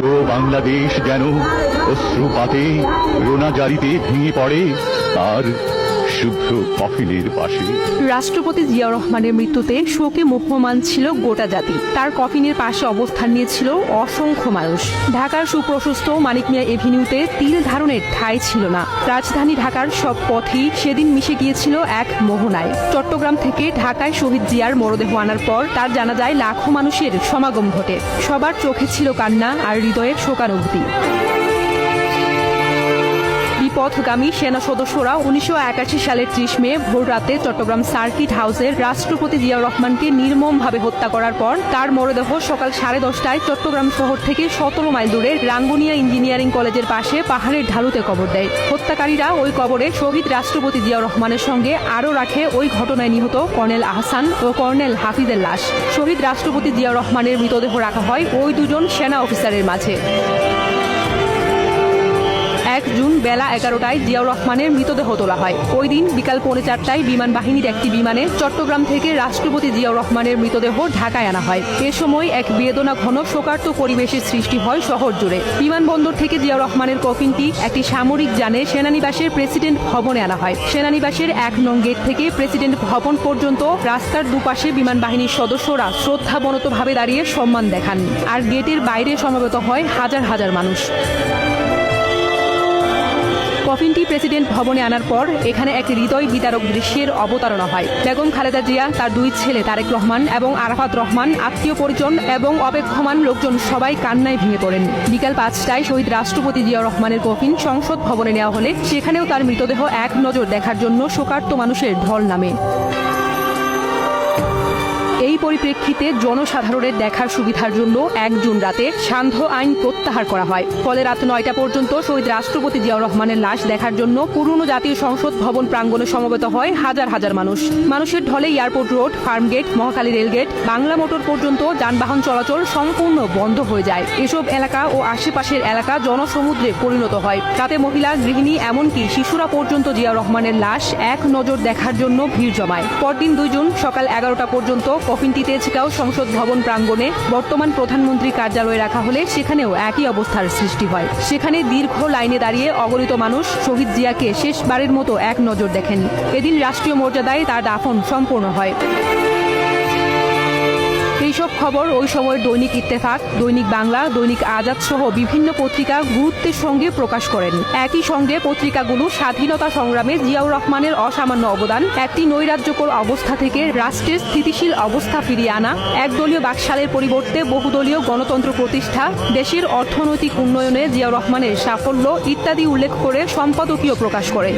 পুরো বাংলাদেশ যেন অশ্রুপাতে রোনাজারিতে ভেঙে পড়ে তার কফিনের পাশে রাষ্ট্রপতি জিয়াউর রহমানের মৃত্যুতে শোকে মুহ্যমান ছিল গোটা জাতি। তার কফিনের পাশে অবস্থান নিয়েছিল অসংখ্য মানুষ। ঢাকার সুপ্রশস্ত মানিক মিয়া এভিনিউতে তিল ধারণের ঠাঁই ছিল না। রাজধানী ঢাকার সব পথই সেদিন মিশে গিয়েছিল এক মোহনায়। চট্টগ্রাম থেকে ঢাকায় শহীদ জিয়ার মরদেহ আনার পর তার জানাজায় লাখো মানুষের সমাগম ঘটে। সবার চোখে ছিল কান্না আর হৃদয়ের শোকানুভূতি। বিপথগামী সেনা সদস্যরা উনিশশো একাশি সালের ত্রিশ মে ভোর রাতে চট্টগ্রাম সার্কিট হাউসের রাষ্ট্রপতি জিয়াউর রহমানকে নির্মমভাবে হত্যা করার পর তার মরদেহ সকাল সাড়ে দশটায় চট্টগ্রাম শহর থেকে সতেরো মাইল দূরে রাঙ্গুনিয়া ইঞ্জিনিয়ারিং কলেজের পাশে পাহাড়ের ঢালুতে কবর দেয়। হত্যাকারীরা ওই কবরে শহীদ রাষ্ট্রপতি জিয়াউর রহমানের সঙ্গে আরও রাখে ওই ঘটনায় নিহত কর্নেল আহসান ও কর্নেল হাফিজের লাশ। শহীদ রাষ্ট্রপতি জিয়াউর রহমানের মৃতদেহ রাখা হয় ওই দুজন সেনা অফিসারের মাঝে। এক জুন বেলা এগারোটায় জিয়াউর রহমানের মৃতদেহ তোলা হয়। ওই দিন বিকাল পৌনে চারটায় বিমান বাহিনীর একটি বিমানে চট্টগ্রাম থেকে রাষ্ট্রপতি জিয়াউর রহমানের মৃতদেহ ঢাকায় আনা হয়। এ সময় এক বেদনা ঘন শোকার্ত পরিবেশের সৃষ্টি হয় শহর জুড়ে। বিমানবন্দর থেকে জিয়াউর রহমানের কফিনটি একটি সামরিক যানে সেনানিবাসের প্রেসিডেন্ট ভবনে আনা হয়। সেনানিবাসের এক নং গেট থেকে প্রেসিডেন্ট ভবন পর্যন্ত রাস্তার দুপাশে বিমান বাহিনীর সদস্যরা শ্রদ্ধাবনতভাবে দাঁড়িয়ে সম্মান দেখান। আর গেটের বাইরে সমবেত হয় হাজার হাজার মানুষ। কফিনটি প্রেসিডেন্ট ভবনে আনার পর এখানে এক হৃদয় বিতারক দৃশ্যের অবতারণা হয়। বেগম খালেদা জিয়া, তার দুই ছেলে তারেক রহমান এবং আরাফাত রহমান, আত্মীয় পরিজন এবং অপেক্ষমান লোকজন সবাই কান্নায় ভেঙে পড়েন। বিকাল পাঁচটায় শহীদ রাষ্ট্রপতি জিয়া রহমানের কফিন সংসদ ভবনে নেওয়া হলে সেখানেও তার মৃতদেহ এক নজর দেখার জন্য শোকার্ত মানুষের ঢল নামে। পরিপ্রেক্ষিতে জনসাধারণের দেখার সুবিধার জন্য এক জুন রাতে সান্ধ্য আইন প্রত্যাহার করা হয়। ফলে রাত নয়টা পর্যন্ত শহীদ রাষ্ট্রপতি জিয়াউর রহমানের লাশ দেখার জন্য পুরনো জাতীয় সংসদ ভবন প্রাঙ্গণে সমবেত হয় হাজার হাজার মানুষ। মানুষের ঢলে airport road, Farmgate Mohakhali railgate, Bangla Motor পর্যন্ত যানবাহন চলাচল সম্পূর্ণ বন্ধ হয়ে যায়। এসব এলাকা ও আশেপাশের এলাকা জনসমুদ্রে পরিণত হয়। তাতে মহিলা, গৃহিণী এমনকি শিশুরা পর্যন্ত জিয়া রহমানের লাশ এক নজর দেখার জন্য ভিড় জমায়। পরদিন দুই জুন সকাল এগারোটা পর্যন্ত কফিনটি তেজগাঁও সংসদ ভবন প্রাঙ্গণে বর্তমান প্রধানমন্ত্রী কার্যালয়ে রাখা হলে সেখানেও একই অবস্থার সৃষ্টি হয়। সেখানে দীর্ঘ লাইনে দাঁড়িয়ে অগণিত মানুষ শহীদ জিয়াকে শেষবারের মতো এক নজর দেখেন। এদিন রাষ্ট্রীয় মর্যাদায় তার দাফন সম্পূর্ণ হয়। এইসব খবর ওই সময়ের দৈনিক ইত্তেফাক, দৈনিক বাংলা, দৈনিক আজাদ সহ বিভিন্ন পত্রিকা গুরুত্বের সঙ্গে প্রকাশ করেন। একই সঙ্গে পত্রিকাগুলো স্বাধীনতা সংগ্রামে জিয়াউর রহমানের অসামান্য অবদান, একটি নৈরাজ্যকর অবস্থা থেকে রাষ্ট্রের স্থিতিশীল অবস্থা ফিরিয়ে আনা, একদলীয় বাকশালের পরিবর্তে বহুদলীয় গণতন্ত্র প্রতিষ্ঠা, দেশের অর্থনৈতিক উন্নয়নে জিয়াউর রহমানের সাফল্য ইত্যাদি উল্লেখ করে সম্পাদকীয় প্রকাশ করে।